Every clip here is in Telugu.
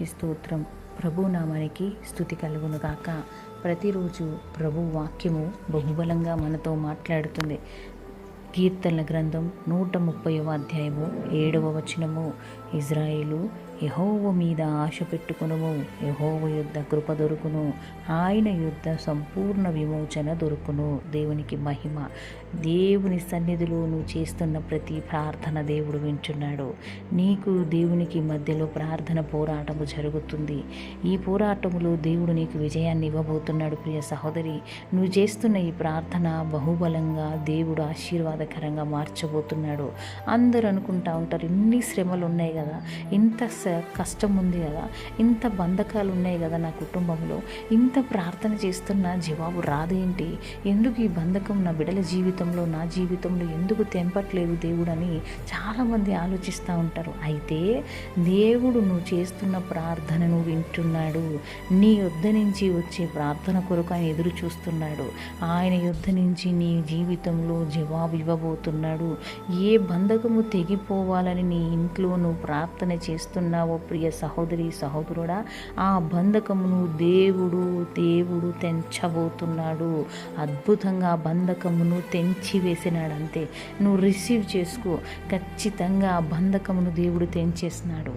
దేవునికి స్తోత్రం. ప్రభు నామానికి స్థుతి కలుగునుగాక. ప్రతిరోజు ప్రభు వాక్యము బహుబలంగా మనతో మాట్లాడుతుంది. కీర్తనల గ్రంథం నూట ముప్పైవ అధ్యాయము ఏడవ వచనము. ఇజ్రాయేలు యహోవ మీద ఆశ పెట్టుకును యహోవ యుద్ధ కృప దొరుకును. ఆయన యుద్ధ సంపూర్ణ విమోచన దొరుకును. దేవునికి మహిమ. దేవుని సన్నిధిలో నువ్వు చేస్తున్న ప్రతి ప్రార్థన దేవుడు వింటున్నాడు. నీకు దేవునికి మధ్యలో ప్రార్థన పోరాటము జరుగుతుంది. ఈ పోరాటములో దేవుడు నీకు విజయాన్ని ఇవ్వబోతున్నాడు ప్రియ సహోదరి. నువ్వు చేస్తున్న ఈ ప్రార్థన బహుబలంగా దేవుడు ఆశీర్వాదకరంగా మార్చబోతున్నాడు. అందరూ అనుకుంటా ఉంటారు ఇన్ని శ్రమలు ఉన్నాయి కదా. ఇంత స- కష్టం ఉంది కదా. ఇంత బంధకాలు ఉన్నాయి కదా నా కుటుంబంలో. ఇంత ప్రార్థన చేస్తున్నా జవాబు రాదేంటి? ఎందుకు ఈ బంధకం నా బిడల జీవితంలో నా జీవితంలో ఎందుకు తెంపట్లేదు దేవుడని చాలామంది ఆలోచిస్తూ ఉంటారు. అయితే దేవుడు నువ్వు చేస్తున్న ప్రార్థనను వింటున్నాడు. నీ యుద్ధ నుంచి వచ్చే ప్రార్థన కొరకు ఆయన ఎదురు చూస్తున్నాడు. ఆయన యుద్ధ నుంచి నీ జీవితంలో జవాబు ఇవ్వబోతున్నాడు. ఏ బంధకము తెగిపోవాలని నీ ఇంట్లో నువ్వు ప్రార్థన ఉన్నావో ప్రియ సహోదరి సహోదరుడా ఆ బంధకమును దేవుడు దేవుడు తెంచబోతున్నాడు. అద్భుతంగా బంధకమును తెంచి వేసినాడు అంతే నువ్వు రిసీవ్ చేసుకో. ఖచ్చితంగా ఆ బంధకమును దేవుడు తెంచేసినాడు.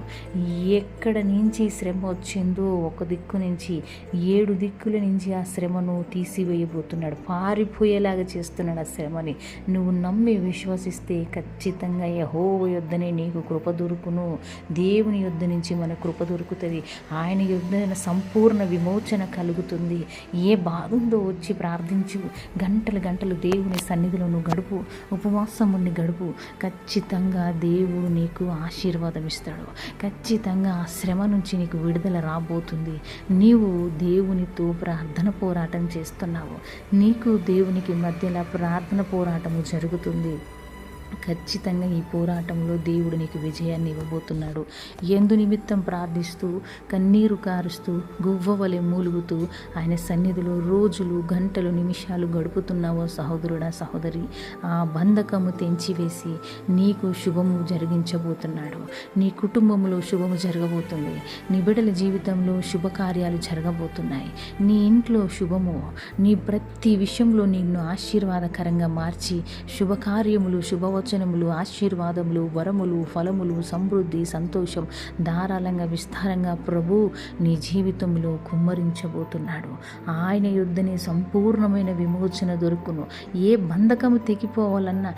ఎక్కడ నుంచి శ్రమ వచ్చిందో ఒక దిక్కు నుంచి ఏడు దిక్కుల నుంచి ఆ శ్రమను తీసివేయబోతున్నాడు. పారిపోయేలాగా చేస్తున్నాడు ఆ శ్రమని. నువ్వు నమ్మి విశ్వసిస్తే ఖచ్చితంగా యహో యుద్ధనే నీకు కృప దొరుకును. దేవుని యుద్ధ నుంచి మన కృప దొరుకుతుంది. ఆయన యుద్ధమైన సంపూర్ణ విమోచన కలుగుతుంది. ఏ బాధ ఉందో వచ్చి ప్రార్థించు. గంటలు గంటలు దేవుని సన్నిధిలో నువ్వు గడుపు. ఉపవాసముని గడుపు. ఖచ్చితంగా దేవుడు నీకు ఆశీర్వాదం ఇస్తాడు. ఖచ్చితంగా ఆ శ్రమ నుంచి నీకు విడుదల రాబోతుంది. నీవు దేవునితో ప్రార్థన పోరాటం చేస్తున్నావు. నీకు దేవునికి మధ్యలో ప్రార్థన పోరాటము జరుగుతుంది. ఖచ్చితంగా ఈ పోరాటంలో దేవుడు నీకు విజయాన్ని ఇవ్వబోతున్నాడు. ఎందు నిమిత్తం ప్రార్థిస్తూ కన్నీరు కారుస్తూ గువ్వవలె మూలుగుతూ ఆయన సన్నిధిలో రోజులు గంటలు నిమిషాలు గడుపుతున్నావో సహోదరుడా సహోదరి ఆ బంధకము తెంచివేసి నీకు శుభము జరిగించబోతున్నాడు. నీ కుటుంబంలో శుభము జరగబోతుంది. నీ బిడ్డల జీవితంలో శుభకార్యాలు జరగబోతున్నాయి. నీ ఇంట్లో శుభము నీ ప్రతి విషయంలో నిన్ను ఆశీర్వాదకరంగా మార్చి శుభకార్యములు ప్రవచనములు ఆశీర్వాదములు వరములు ఫలములు సమృద్ధి సంతోషం ధారాళంగా విస్తారంగా ప్రభు నీ జీవితంలో కుమ్మరించబోతున్నాడు. ఆయన యుద్ధనే సంపూర్ణమైన విమోచన దొరుకును. ఏ బంధకము తెగిపోవాలన్నా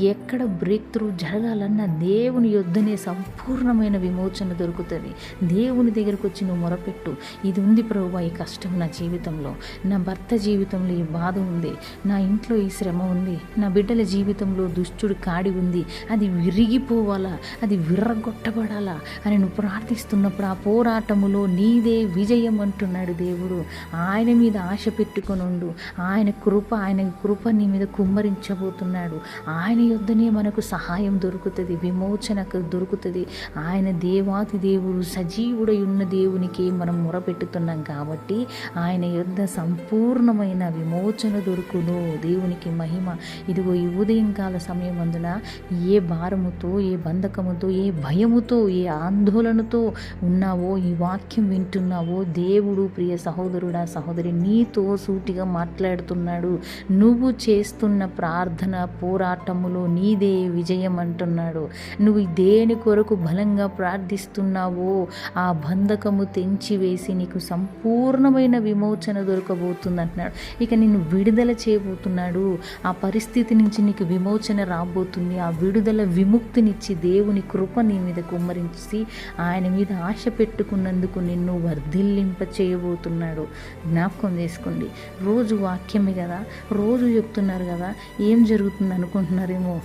ఎక్కడ బ్రేక్ త్రూ జరగాలన్నా దేవుని యుద్ధనే సంపూర్ణమైన విమోచన దొరుకుతుంది. దేవుని దగ్గరకు వచ్చి నువ్వు మొరపెట్టు. ఇది ఉంది ప్రభు ఈ కష్టం నా జీవితంలో. నా భర్త జీవితంలో ఈ బాధ ఉంది. నా ఇంట్లో ఈ శ్రమ ఉంది. నా బిడ్డల జీవితంలో దుష్టుడు కాడి ఉంది. అది విరిగిపోవాలా? అది విర్రగొట్టబడాలా? అని నువ్వు ప్రార్థిస్తున్నప్పుడు ఆ పోరాటములో నీదే విజయం అంటున్నాడు దేవుడు. ఆయన మీద ఆశ పెట్టుకొనుండు. ఆయన కృప ఆయన కృప నీ మీద కుమ్మరించబోతున్నాడు. ఆయన యుద్ధనే మనకు సహాయం దొరుకుతుంది విమోచనకు దొరుకుతుంది. ఆయన దేవాతి దేవుడు సజీవుడై ఉన్న దేవునికి మనం మొరపెట్టుతున్నాం కాబట్టి ఆయన యుద్ధ సంపూర్ణమైన విమోచన దొరుకును. దేవునికి మహిమ. ఇదిగో ఈ ఉదయంకాల సమయం అందున ఏ భారముతో ఏ బంధకముతో ఏ భయముతో ఏ ఆందోళనతో ఉన్నావో ఈ వాక్యం వింటున్నావో దేవుడు ప్రియ సహోదరుడా సహోదరి నీతో సూటిగా మాట్లాడుతున్నాడు. నువ్వు చేస్తున్న ప్రార్థన పోరాటములో నీదే విజయం అంటున్నాడు. నువ్వు దేని కొరకు బలంగా ప్రార్థిస్తున్నావో ఆ బంధకము తెంచివేసి నీకు సంపూర్ణమైన విమోచన దొరకబోతుంది అంటున్నాడు ఇక నిన్ను విడుదల చేయబోతున్నాడు. ఆ పరిస్థితి నుంచి నీకు విమోచన రాబోతుంది. ఆ విడుదల విముక్తినిచ్చి దేవుని కృప నీ మీద కుమ్మరించి ఆయన మీద ఆశ పెట్టుకున్నందుకు నిన్ను వర్ధిల్లింప చేయబోతున్నాడు. జ్ఞాపకం చేసుకోండి. రోజు వాక్యమే కదా? రోజు చెప్తున్నారు కదా? ఏం జరుగుతుంది అనుకుంటున్నారేమో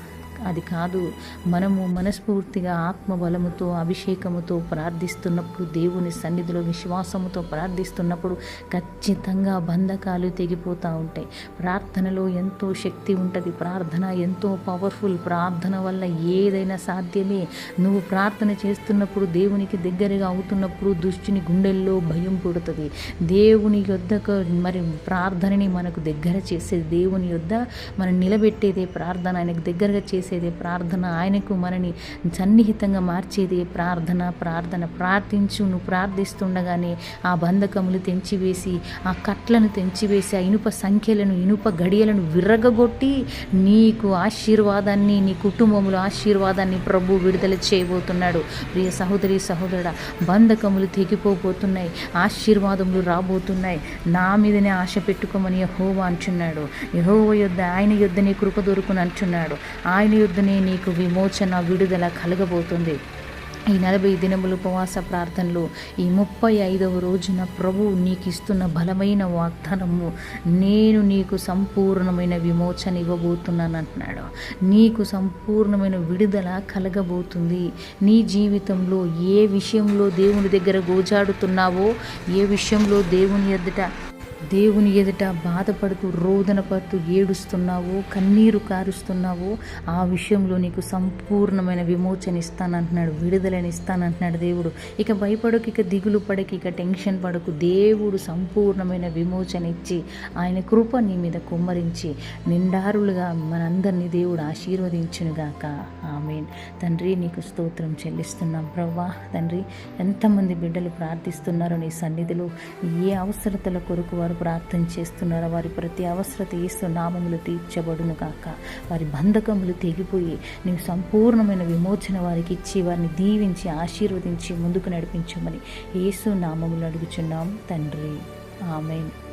అది కాదు. మనము మనస్ఫూర్తిగా ఆత్మ బలముతో అభిషేకముతో ప్రార్థిస్తున్నప్పుడు దేవుని సన్నిధిలో విశ్వాసముతో ప్రార్థిస్తున్నప్పుడు ఖచ్చితంగా బంధకాలు తెగిపోతూ ఉంటాయి. ప్రార్థనలో ఎంతో శక్తి ఉంటుంది. ప్రార్థన ఎంతో పవర్ఫుల్ ప్రార్థన వల్ల ఏదైనా సాధ్యమే. నువ్వు ప్రార్థన చేస్తున్నప్పుడు దేవునికి దగ్గరగా అవుతున్నప్పుడు దుష్టుని గుండెల్లో భయం పుడుతుంది. దేవుని యొద్దకు మరి ప్రార్థనని మనకు దగ్గర చేసేది దేవుని యొద్ద మనం నిలబెట్టేదే ప్రార్థన. ఆయనకు దగ్గరగా చేసే చేసేది ప్రార్థన ఆయనకు మనని సన్నిహితంగా మార్చేదే ప్రార్థన ప్రార్థన ప్రార్థించు నువ్వు ప్రార్థిస్తుండగానే ఆ బంధకములు తెంచివేసి ఆ కట్లను తెంచివేసి ఆ ఇనుప సంఖ్యలను ఇనుప గడియలను విర్రగగొట్టి నీకు ఆశీర్వాదాన్ని నీ కుటుంబంలో ఆశీర్వాదాన్ని ప్రభు విడుదల చేయబోతున్నాడు. ప్రియ సహోదరి సహోదరుడ బంధకములు తెగిపోబోతున్నాయి ఆశీర్వాదములు రాబోతున్నాయి. నా మీదనే ఆశ పెట్టుకోమని యహోవా అంటున్నాడు. యహోవ యొద్ద ఆయన యొద్దనే కృప దొరుకుని అంటున్నాడు. ఆయన యుద్ధనే నీకు విమోచన విడుదల కలగబోతుంది. ఈ నలభై దినములు ఉపవాస ప్రార్థనలు ఈ ముప్పై ఐదవ రోజున ప్రభువు నీకు ఇస్తున్న బలమైన వాగ్దానము నేను నీకు సంపూర్ణమైన విమోచన ఇవ్వబోతున్నాను అంటున్నాడు నీకు సంపూర్ణమైన విడుదల కలగబోతుంది. నీ జీవితంలో ఏ విషయంలో దేవుని దగ్గర గోజాడుతున్నావో ఏ విషయంలో దేవుని ఎదుట దేవుని ఎదుట బాధపడుతూ రోదన పడుతూ ఏడుస్తున్నావో కన్నీరు కారుస్తున్నావో ఆ విషయంలో నీకు సంపూర్ణమైన విమోచన ఇస్తానంటున్నాడు విడుదలని ఇస్తానంటున్నాడు దేవుడు. ఇక భయపడకు ఇక దిగులు పడకు ఇక టెన్షన్ పడకు. దేవుడు సంపూర్ణమైన విమోచన ఇచ్చి ఆయన కృప నీ మీద కుమ్మరించి నిండారులుగా మనందరినీ దేవుడు ఆశీర్వదించునుగాక. ఆమెన్. తండ్రి నీకు స్తోత్రం చెల్లిస్తున్నాం ప్రవ్వా. తండ్రి ఎంతమంది బిడ్డలు ప్రార్థిస్తున్నారో నీ సన్నిధిలో ఏ అవసరతల కొరకు వారు ప్రార్థన చేస్తున్నారో. వారి ప్రతి అవసరత ఏసు నామములు తీర్చబడును గాక. వారి బంధకములు తెగిపోయి నీవు సంపూర్ణమైన విమోచన వారికి ఇచ్చి వారిని దీవించి ఆశీర్వదించి ముందుకు నడిపించమని యేసు నామములు అడుగుచున్నాం తండ్రి. ఆమెన్.